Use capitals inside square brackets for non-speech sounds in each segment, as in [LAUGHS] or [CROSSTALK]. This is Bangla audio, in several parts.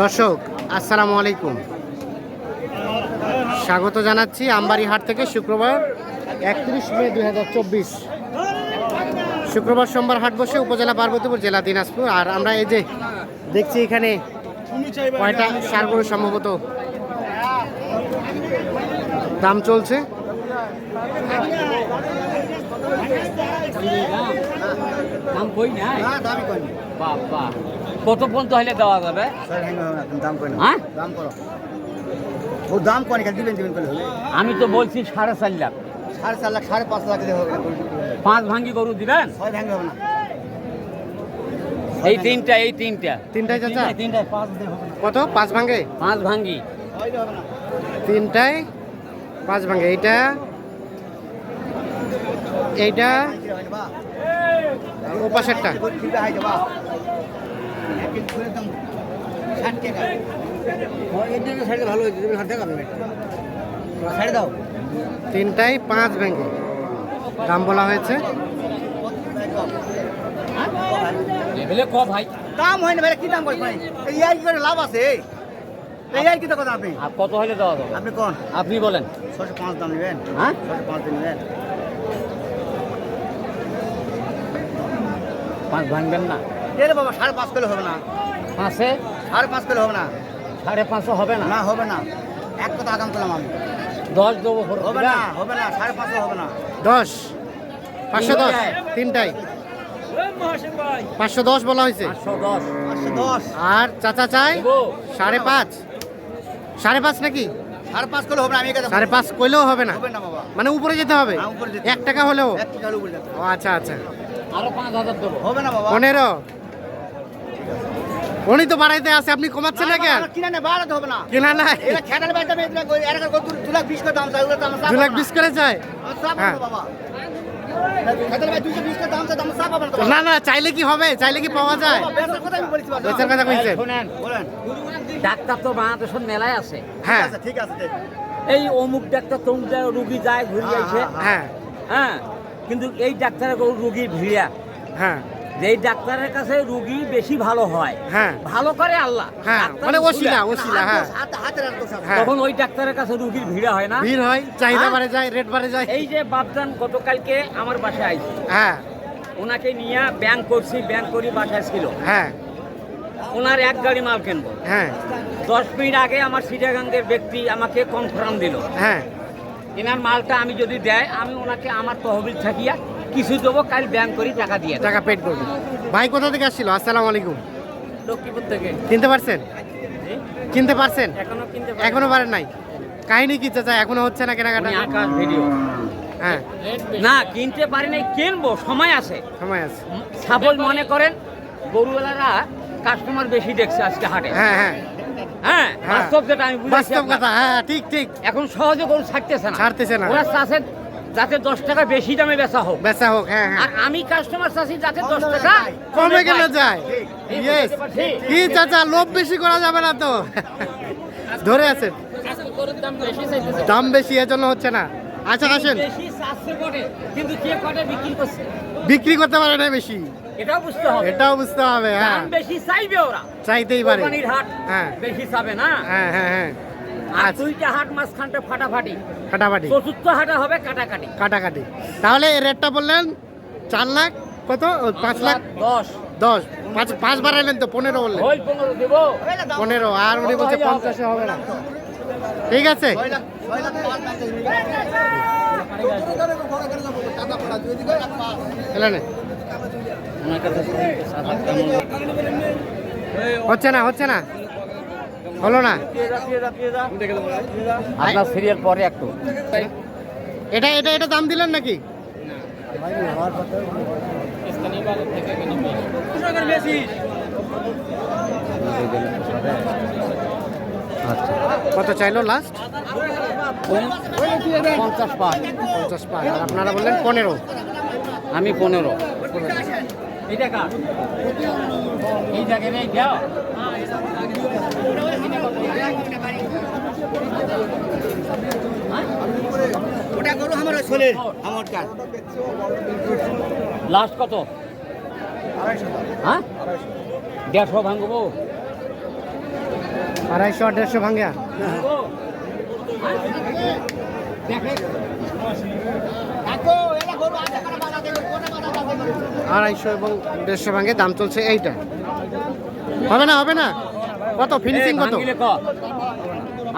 দর্শক আসসালামু আলাইকুম। স্বাগত জানাচ্ছি আমবাড়ি হাট থেকে শুক্রবার একত্রিশ মে দু হাজার চব্বিশ। শুক্রবার সোমবার হাট বসে উপজেলা পার্বতীপুর জেলা দিনাজপুর। আর আমরা এই যে দেখছি এখানে কয়টা সার গরু সম্ভবত। দাম চলছে। দাম কই না দামই বাবা। কত পর্যন্ত হলে দেওয়া যাবে। হ্যাঁ দাম করে হ্যাঁ? দাম ও দাম করেনি দিবেন দিবেন আমি তো বলছি সাড়ে চার লাখ। সাড়ে চার লাখ সাড়ে পাঁচ লাখ পাঁচ ভাঙ্গি গরু দিবেন? ছয় ভেঙে হবে না। এই তিনটা এই তিনটা। তিনটায় চাচা? তিনটায় পাঁচ কত? পাঁচ ভাঙে পাঁচ ভাঙ্গি। তিনটায় পাঁচ ভাঙে এইটা এইটা হয় ও পাশেরটা। এক কেজি করে দাম ষাট টাকা। এর জন্য ষাটে ভালো হয়েছে তুমি দাও তিনটায় পাঁচ ব্যাংকে দাম বলা হয়েছে। এবেলে ক ভাই? দাম হয় না ভাই কি দাম করে ভাই? এই করে লাভ আছে। এই কি কথা আপনি? আর কত হলে দেওয়া যাবে? আপনি কোন? আপনি বলেন। ছশো পাঁচ দাম নেবেন। হ্যাঁ? ছশো পাঁচ দিন নেবেন। পাঁচ ভাঙবেন না। এ বাবা সাড়ে পাঁচ কিলো হবে না। পাঁচে? সাড়ে পাঁচ কিলো হবে না। সাড়ে পাঁচশো হবে না? না হবে না। এক কথা আগাম করলাম আমি। দশ দেবো হবে না হবে না সাড়ে পাঁচশো হবে না। দশ? পাঁচশো দশ? তিনটায়। তিনটায়? পাঁচশো দশ বলা হয়েছে? দশ। পাঁচশো দশ। আর চাচা চাই? সাড়ে পাঁচ? সাড়ে পাঁচ নাকি? সাড়ে পাঁচ কিলো হবে না আমি সাড়ে পাঁচ কইলেও হবে না? হবে না বাবা। মানে উপরে যেতে হবে? হ্যাঁ, এক টাকা হলেও? এক টাকা উপরে যেতে ও আচ্ছা আচ্ছা। আরও পাঁচ হাজার দেবো। হবে না বাবা। পনেরো? উনি তো বাড়াইতে আছে আপনি কমাচ্ছেন না কেন কিনা না বাড়াতে হবে না। কেনা না। এটা খেটার বাইতে আমি করি, এর কাছে দু লাখ বিশ করে দাম চাই ওগুলো তো আমার চাপ লাখ হবে না। বিশ করে হবে হ্যাঁ। বাবা। চাই না তো না না চাইলে কি হবে? চাইলে কি পাওয়া যায়? বেচার কথা আমি বলেছি বাবা। বেচার কথা কইছেন শোনেন বলেন ডাক্তার তো বাংলাদেশের মেলায় আছে। ঠিক হ্যাঁ আছে ঠিক আছে। এই অমুক ডাক্তার তমুক যায় রুগী যায় ঘুরে হ্যাঁ, যাইছে হ্যাঁ, হ্যাঁ কিন্তু এই ডাক্তারের গরু রুগীর ভিড়া হ্যাঁ। যে ডাক্তারের কাছে রুগী বেশি ভালো হয় হ্যাঁ। ভালো করে আল্লাহ। হ্যাঁ মানে ওসিলা ওসিলা হ্যাঁ। দোষ আছে। হ্যাঁ। তখন ওই ডাক্তারের কাছে রুগীর ভিড়া হয় না। ভিড় হয় চাহিদা হ্যাঁ? বাড়ে যায় রেট বাড়ে যায়। এই যে বাপজান গতকালকে আমার বাসায় আইছে। হ্যাঁ। ওনাকে নিয়ে ব্যাংক করছি ব্যাংক করি বাসায় ছিল। হ্যাঁ। ওনার এক গাড়ি মাল কিনবো। হ্যাঁ। দশ মিনিট আগে আমার সিটাগাঙ্গের ব্যক্তি আমাকে কনফার্ম দিল। হ্যাঁ। এনার মালটা আমি যদি দেয় আমি ওনাকে আমার তহবিল থাকিয়া কিছু দেবো কাল ব্যাংক করি টাকা দিয়ে টাকা পেড করব। ভাই কোথা থেকে আসছিল? আসসালামু আলাইকুম। লক্ষ্মীপুর থেকে। কিনতে পারছেন? কিনতে পারছেন? এখনও কিনতে এখনও পারেন নাই? কাহিনী কি চাচা? এখনও হচ্ছে না কেনাকাটা? আকাশ ভিডিও হ্যাঁ। না কিনতে পারি নাই কিনবো সময় আছে। সময় আছে। সাপোজ মনে করেন গরুওয়ালারা কাস্টমার বেশি দেখছে আজকে হাটে। হ্যাঁ হ্যাঁ। হ্যাঁ হ্যাঁ। বাস্তব যেটা আমি বুঝাচ্ছি বাস্তব কথা হ্যাঁ ঠিক ঠিক। এখন সহজে গরু ছাড়তেছে না। ছাড়তেছে না। ওরা চাষে যাতে দশ টাকা বেশি দামে বেচা হোক। বেচা হোক হ্যাঁ আর হ্যাঁ আমি কাস্টমার চাষি যাতে দশ টাকা কমে পাই। যায়। কি চাচা লোভ বেশি করা যাবে না তো? ধরে আছেন। দাম বেশি এজন্য হচ্ছে না। আচ্ছা আসেন। বেশি চাচ্ছে বটে, কিন্তু কে কটে বিক্রি করতে পারে না বেশি। এটাও বুঝতে হবে। এটাও বুঝতে হবে হ্যাঁ। বেশি চাইবে ওরা। চাইতেই পারে। হ্যাঁ। বেশি চাবে না। হ্যাঁ হ্যাঁ হ্যাঁ। আর আচ্ছা। দুইটা হাট মাঝখানটা ফাটাফাটি। কাটাকাটি চতুর্থ হাটে হবে কাটাকাটি। কাটাকাটি। তাহলে রেটটা বললেন চার লাখ কত? পাঁচ লাখ দশ। দশ। পাঁচ পাঁচ বাড়াইলেন তো পনেরো বললেন। পনেরো আর উনি বলছে পঞ্চাশে হবে না। ঠিক আছে? হচ্ছে না হচ্ছে না। হলো না? আপনার সিরিয়াল পরে একটু। এটা এটা এটা দাম দিলেন নাকি? কত চাইলো লাস্ট পঞ্চাশ পাঁচ। পঞ্চাশ পাঁচ। আর আপনারা বললেন পনেরো। আমি পনেরো। এই জায়গায় নেই যাও ওটা গরু আমার ওই ছোলের আমার কাজ লাস্ট কত? হ্যাঁ? দেড়শো ভাঙবো। আড়াইশো আর দেড়শো ভাঙ্গা। আড়াইশো এবং দেড়শো ভাঙ্গে দাম চলছে এইটা। হবে না হবে না? কত? ফিনিশিং কত?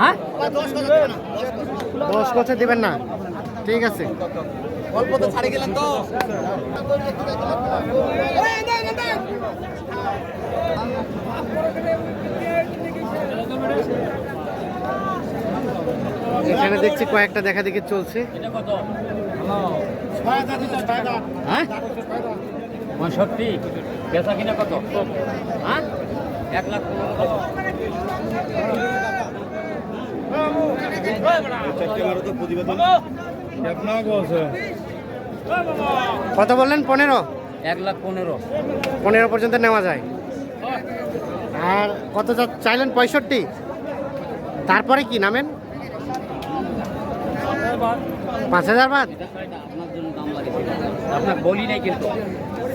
হ্যাঁ? দশ বছর দেবেন না? ঠিক আছে। অল্প তো ছাড়ে গেলেন তো। এখানে দেখছি কয়েকটা দেখা দেখি চলছে। এটা কত হ্যাঁ? পঁয়ষট্টি। বেচা কিনা কত? হ্যাঁ? এক লাখ পনেরো কত কত বললেন? পনেরো? এক লাখ পনেরো। পনেরো পর্যন্ত নেওয়া যায়। আর কত চাইলেন? পঁয়ষট্টি? তারপরে কি নামেন? পাঁচ হাজার বাদ। আপনার বলি নাই কিন্তু।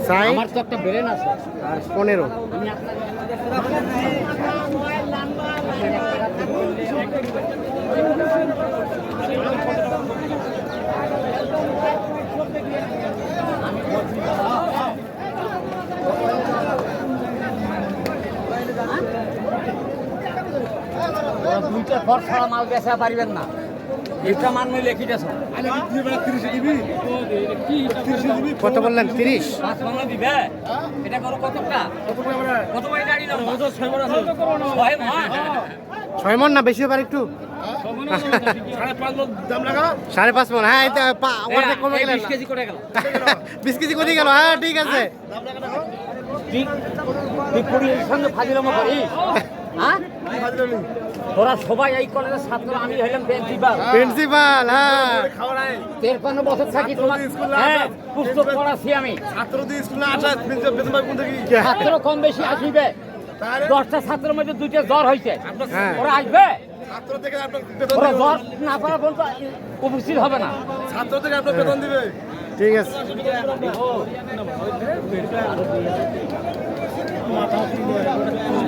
চাই আমার তো একটা ব্রেন আছে। আর পনেরো? আমি ঘর ছাড়া মাল বেচা পারিবেন না। এটা মান নইলে লিখিতেছ কত বললেন? তিরিশ? পাঁচ মামলা দিবে? এটা করো কতটা? কত বাড়ি গাড়ি নাও? ছয় মন? না বেশি পারে একটু? সাড়ে পাঁচ মন হ্যাঁ গেলেন বিশ কেজি করে গেল। বিশ কেজি গেল। হ্যাঁ ঠিক আছে। তুই পরিবারের সঙ্গে ফাজিলামো করিস। হ্যাঁ? তোরা সবাই এই কলেজের ছাত্র আমি হইলাম প্রিন্সিপাল প্রিন্সিপাল হ্যাঁ। তেরপান্ন বছর থাকি তোমার হ্যাঁ পুস্তক পড়াচ্ছি আমি। ছাত্র কম বেশি আসিবে। দশটা ছাত্রের মধ্যে দুইটা জ্বর হয়েছে হ্যাঁ। ওরা আসবে? ওরা জ্বর না করা পর্যন্ত উপস্থিত হবে না। ঠিক আছে।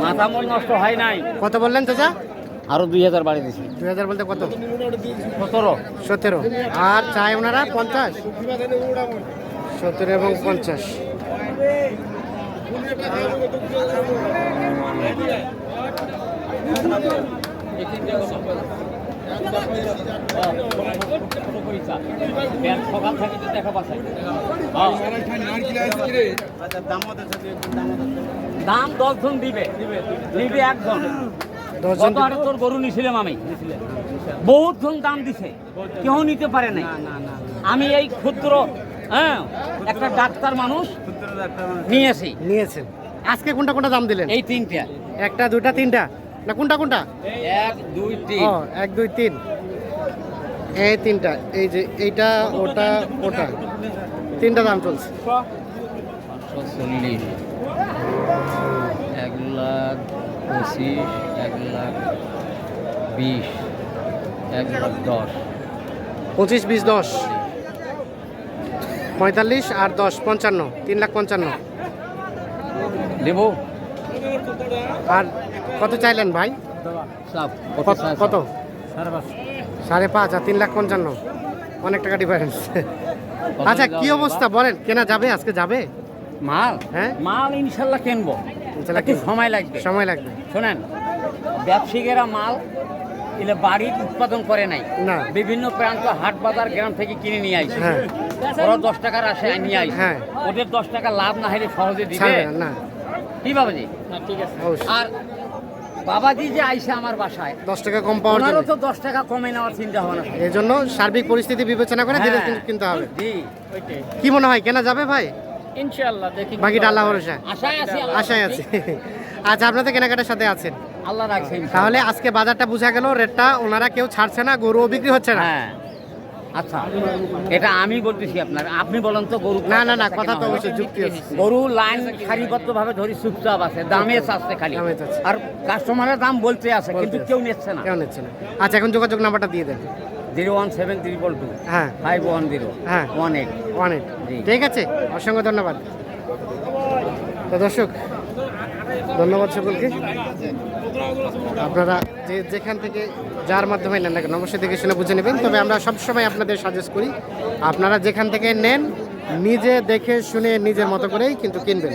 মাথা মন নষ্ট হয় নাই। কত বললেন চাচা? আরও দুই হাজার বাড়ি দিছি। দুই হাজার বলতে কত? সতেরো। সতেরো। আর চাই ওনারা পঞ্চাশ? সতেরো এবং পঞ্চাশ। সকাল থেকে তো দেখা পাচ্ছে দাম দশ জন দিবে নিবে একজন। দশজন তোর গরু নিছিলাম আমি? বহুত জন দাম দিছে। কেউ নিতে পারে নাই। আমি এই ক্ষুদ্র হ্যাঁ একটা ডাক্তার মানুষ নিয়েছি নিয়েছেন। আজকে কোনটা কোনটা দাম দিলেন? এই তিনটা। একটা দুটা তিনটা? না কোনটা কোনটা? এক দুই তিন। ও এক দুই তিন। এই তিনটা এই যে এইটা ওটা ওটা। তিনটা দাম চলছে। চল্লিশ। এক লাখ পঁচিশ এক লাখ বিশ এক লাখ দশ। পঁচিশ বিশ দশ। পঁয়তাল্লিশ আর দশ পঞ্চান্ন। তিন লাখ পঞ্চান্ন। দেবো আর কত চাইলেন ভাই? কত- কত? সাড়ে পাঁচ। আর তিন লাখ পঞ্চান্ন। অনেক টাকা ডিফারেন্স আচ্ছা কি অবস্থা বলেন কেনা যাবে আজকে যাবে? মাল? হ্যাঁ? মাল ইনশাল্লাহ কিনবো। ইনশাল্লাহ একটু সময় লাগবে। সময় লাগবে। শোনেন ব্যবসায়ীরা মাল এলে বাড়ির উৎপাদন করে নাই। না। বিভিন্ন প্রান্ত হাট বাজার গ্রাম থেকে কিনে নিয়ে আইছে। হ্যাঁ। ওরা দশ টাকার আসে নিয়ে আইছে। হ্যাঁ। ওদের দশ টাকা লাভ না হলে সহজে দিবে? না। কি বাবাজি? অবশ্যই। আর বাবাজি যে আইসে আমার বাসায় দশ টাকা কম পাওয়ার জন্য। তো দশ টাকা কমে নেওয়ার চিন্তা ভাবনা এই জন্য সার্বিক পরিস্থিতি বিবেচনা করে ধীরে হ্যাঁ। কিনতে হবে। কি মনে হয় কেনা যাবে ভাই? ইনশাআল্লাহ দেখি বাকিটা আল্লাহ ভরসা। আশায় আছি আশায় আছে। [LAUGHS] আচ্ছা আপনাদের কেনাকাটার সাথে আছেন। আল্লাহ রাখছে তাহলে আজকে বাজারটা বোঝা গেল রেটটা ওনারা কেউ ছাড়ছে না গরুও বিক্রি হচ্ছে না। হ্যাঁ। আচ্ছা এটা আমি বলতেছি আপনার আপনি বলেন তো গরু না না না কথা তো? অবশ্যই যুক্তি আছে। গরু লাইন সারিবদ্ধ ভাবে ধরি চুপচাপ আছে দামে চাচ্ছে খালি। আর কাস্টমারের দাম বলতে আছে কিন্তু কেউ নিচ্ছে না। কেউ নিচ্ছে না। আচ্ছা এখন যোগাযোগ নাম্বারটা দিয়ে দেন। Zero one seven triple two. হ্যাঁ। Five one zero. হ্যাঁ। One eight. অনেক জি। ঠিক আছে অসংখ্য ধন্যবাদ। তো দর্শক ধন্যবাদ সকলকে। আপনারা যে যেখান থেকে যার মাধ্যমে নেন না কেন, অবশ্যই দেখে শুনে বুঝে নেবেন। তবে আমরা সবসময় আপনাদের সাজেস্ট করি, আপনারা যেখান থেকে নেন, নিজে দেখে শুনে নিজের মতো করেই কিন্তু কিনবেন।